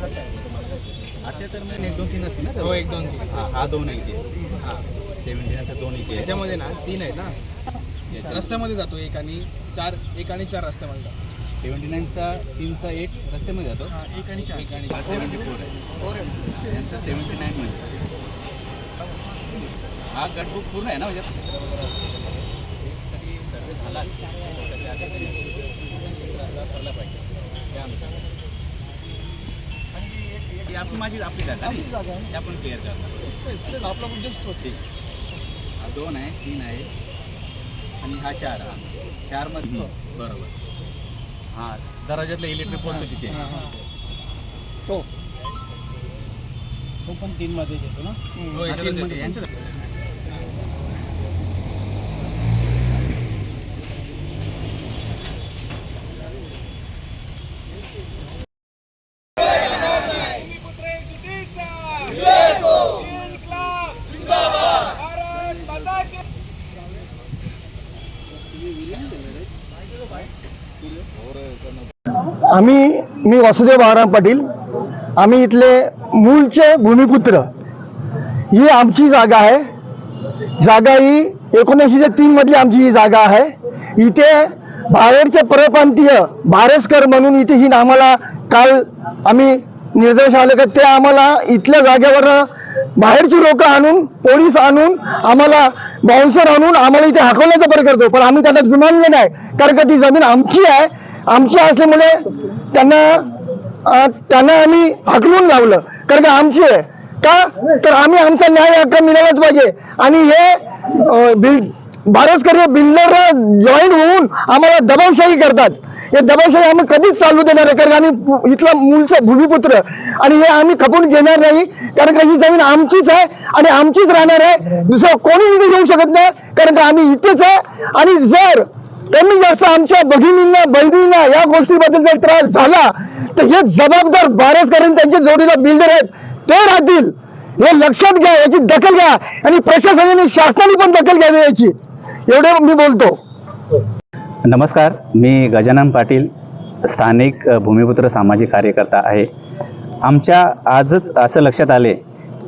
अठ्याहत्तरमध्ये एक दोन तीन असतील ना हो एक दोन तीन. हा हा दोन हा. सेव्हन्टी नाईनचा दोन. याच्यामध्ये ना तीन आहेत ना? रस्त्यामध्ये जातो एक आणि चार एक आणि चार रस्त्यामध्ये जातो. सेव्हन्टी नाईनचा तीनचा एक रस्त्यामध्ये जातो? एक आणि चार. एक आणि सेव्हन्टी फोर आहे. यांचा सेव्हन्टी नाईनमध्ये हा गटबुक पूर्ण आहे ना म्हणजे सर्वे झाला. त्याच्या आधी तरी ठरला पाहिजे. ही आपली माझी आपली जागा आहे. आपण क्लिअर करणार. आपला उद्देश तोच ठीक. हा दोन आहे तीन आहे आणि हा चार हा चारमध्ये बरोबर. हा दराजातलं इलेक्ट्रिक पोहोचतो तिथे. तो. तो पण तीन मध्ये येतो ना? हो, याच्यातच तीन मध्ये येतो. यांचं आम्ही मी वासुदेव बाळाराम पाटील. आम्ही इथले मूळचे भूमिपुत्र. ही आमची जागा आहे. जागा ही एकोणीसशे तीन मधली आमची ही जागा आहे. इथे बाहेरचे परप्रांतीय भारसकर म्हणून इथे ही आम्हाला काल आम्ही निर्देश आले का ते आम्हाला इथल्या जागेवर बाहेरची लोक आणून पोलीस आणून आम्हाला बाउन्सर आणून आम्हाला इथे हाकवण्याचा प्रयत्न करतो. पण आम्ही त्यांना जुमानले नाही. कारण का ती जमीन आमची आहे. आमची असल्यामुळे त्यांना त्यांना आम्ही हाकलून लावलं. कारण का आमची आहे. का? तर आम्ही आमचा न्याय हक्क मिळालाच पाहिजे. आणि हे अं, बिल्डर जॉईन होऊन आम्हाला दबावशाही करतात. हे दबावशाही आम्ही कधीच चालू देणार आहे कारण आम्ही इथला मूळचा भूमिपुत्र. आणि हे आम्ही खपून घेणार नाही कारण का ही जमीन आमचीच आहे आणि आमचीच राहणार आहे. दुसरं कोणी इथे येऊ शकत नाही कारण का आम्ही इथेच आहे. आणि जर कमी जास्त आमच्या भगिनींना बहिणींना या गोष्टीबद्दल जर त्रास झाला तर हे जबाबदार बारसकरांनी त्यांच्या जोडीला बिल्डर आहेत. ते राहतील. हे लक्षात घ्या याची दखल घ्या. आणि प्रशासनाने शासनाने पण दखल घ्यावी याची. एवढं मी बोलतो. नमस्कार मी गजानन पाटील स्थानिक भूमिपुत्र सामाजिक कार्यकर्ता आहे. आमच्या आजच असं लक्षात आले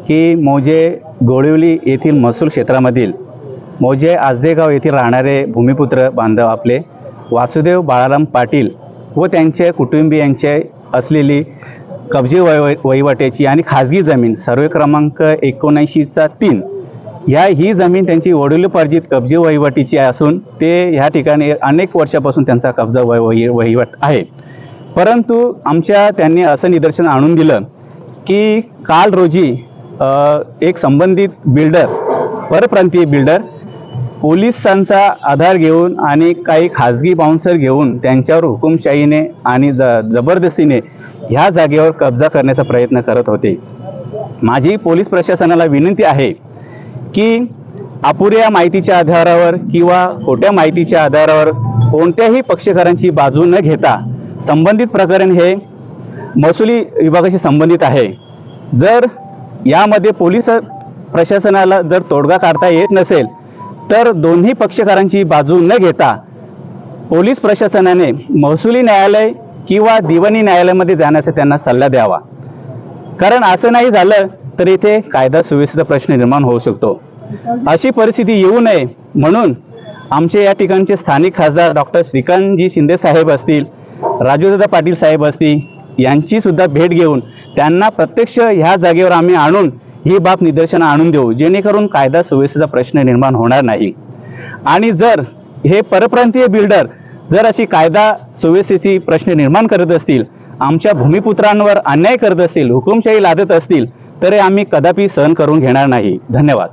की मोजे गोळिवली येथील महसूल क्षेत्रामधील मोजे आजदेगाव येथील राहणारे भूमिपुत्र बांधव आपले वासुदेव बाळाराम पाटील व त्यांचे कुटुंबियांचे असलेली कब्जे वै वहिवाट्याची आणि खाजगी जमीन सर्वे क्रमांक एकोणऐंशीचा तीन ह्या ही जमीन त्यांची वडिलोपार्जित कब्जे वहिवाटीची असून ते ह्या ठिकाणी अनेक वर्षापासून त्यांचा कब्जा वह वही वहिवाट आहे. परंतु आमच्या त्यांनी असं निदर्शन आणून दिलं की काल रोजी एक संबंधित बिल्डर परप्रांतीय बिल्डर पोलिसांचा आधार घेऊन आणि काही खाजगी बाउन्सर घेऊन त्यांच्यावर हुकुमशाहीने आणि ज जबरदस्तीने ह्या जागेवर कब्जा करण्याचा प्रयत्न करत होते. माझी पोलीस प्रशासनाला विनंती आहे की अपुऱ्या माहितीच्या आधारावर किंवा खोट्या माहितीच्या आधारावर कोणत्याही पक्षकारांची बाजू न घेता संबंधित प्रकरण हे महसुली विभागाशी संबंधित आहे. जर यामध्ये पोलीस प्रशासनाला जर तोडगा काढता येत नसेल तर दोन्ही पक्षकारांची बाजू न घेता पोलीस प्रशासनाने महसुली न्यायालय किंवा दिवाणी न्यायालयामध्ये जाण्याचा त्यांना सल्ला द्यावा. कारण असं नाही झालं तर इथे कायदा सुव्यवस्थेचा प्रश्न निर्माण होऊ शकतो. अशी परिस्थिती येऊ नये म्हणून आमचे या ठिकाणचे स्थानिक खासदार डॉक्टर श्रीकांतजी शिंदे साहेब असतील राजूदादा पाटील साहेब असतील यांची सुद्धा भेट घेऊन त्यांना प्रत्यक्ष ह्या जागेवर आम्ही आणून ही बाब निदर्शनं आणून देऊ जेणेकरून कायदा सुव्यवस्थेचा प्रश्न निर्माण होणार नाही. आणि जर हे परप्रांतीय बिल्डर जर अशी कायदा सुव्यवस्थेची प्रश्न निर्माण करत असतील आमच्या भूमिपुत्रांवर अन्याय करत असतील हुकुमशाही लादत असतील तर आम्ही कदापि सहन करून घेणार नाही. धन्यवाद.